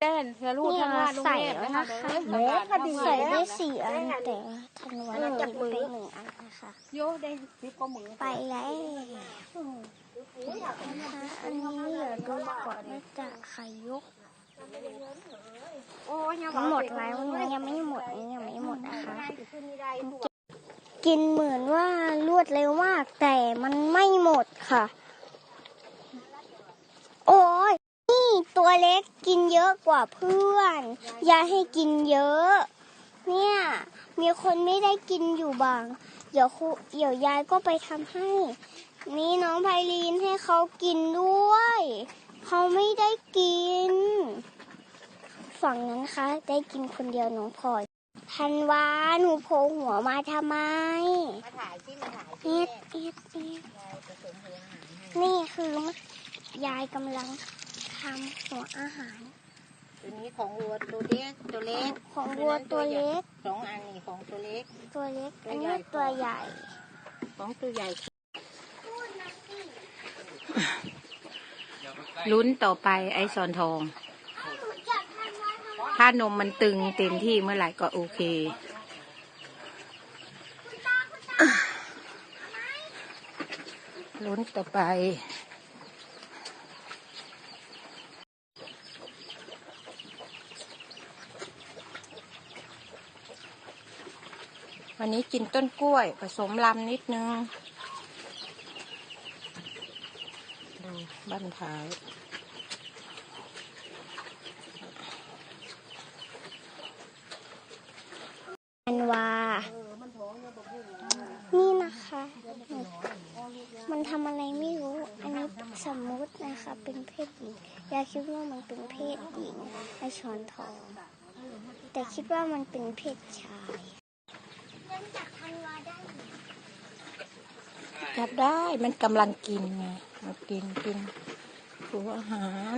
เต้นเธอลูกเนี่ยทำงานโรงใส่เรียนแล้วนะนะคะคะเด้อพอดีใส่แล้วได้สี่อันแต่ธันวาจับไปหนึ่งอันนะคะโยได้ซิปก็มือไปแล้วนะคะอันนี้เดี๋ยวดูก่อนว่าจะไข่ยกโอ้ยทั้งหมดไหมวันนี้ยังไม่หมดนี่ยังไม่หมดนะคะกินเหมือนว่ารวดเร็วมากแต่มันไม่หมดค่ะ โอ้ยนี่ ตัวเล็กกินเยอะกว่าเพื่อน ยายให้กินเยอะ เนี่ย มีคนไม่ได้กินอยู่บาง เดี๋ยวครูเดี๋ยวยายก็ไปทำให้ นี่น้องไพลีนให้เขากินด้วย เขาไม่ได้กิน ฝั่งนั้นคะ ได้กินคนเดียวน้องพลอยธันวาหนูโผล่หัวมาทำไม มาถ่ายที่มาถ่ายเอ็ดเอ็ดเอ็ดนี่คือมะยายกำลัง ทำหัวอาหาร ตัวนี้ของวัวตัวเล็กตัวเล็กของวัวตัวเล็กสองอันนี่ของตัวเล็ก ตัวเล็กตัอัวนใหญ่นี้ตัวใหญ่ ของตัวใหญ่ลุ้นต่อไปไอ้ซอนทอง ถ้านมมันตึงเต็มที่เมื่อไหร่ก็โอเค ลุ้นต่อไป วันนี้กินต้นกล้วย ผสมลำนิดนึง ดูบ้านท้ายอันวา นี่นะคะ มันทำอะไรไม่รู้ อันนี้สมมุตินะคะ เป็นเพศหญิง อยาคิดว่ามันเป็นเพศหญิงไอช้อนทอง แต่คิดว่ามันเป็นเพศชายยังจับธันวาได้ จับได้มันกำลังกินไงมากินกินหัวอาหาร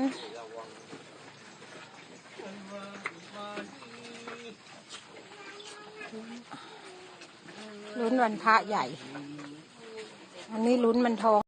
ลุ้นวันพระใหญ่ อันนี้ลุ้นมันทอง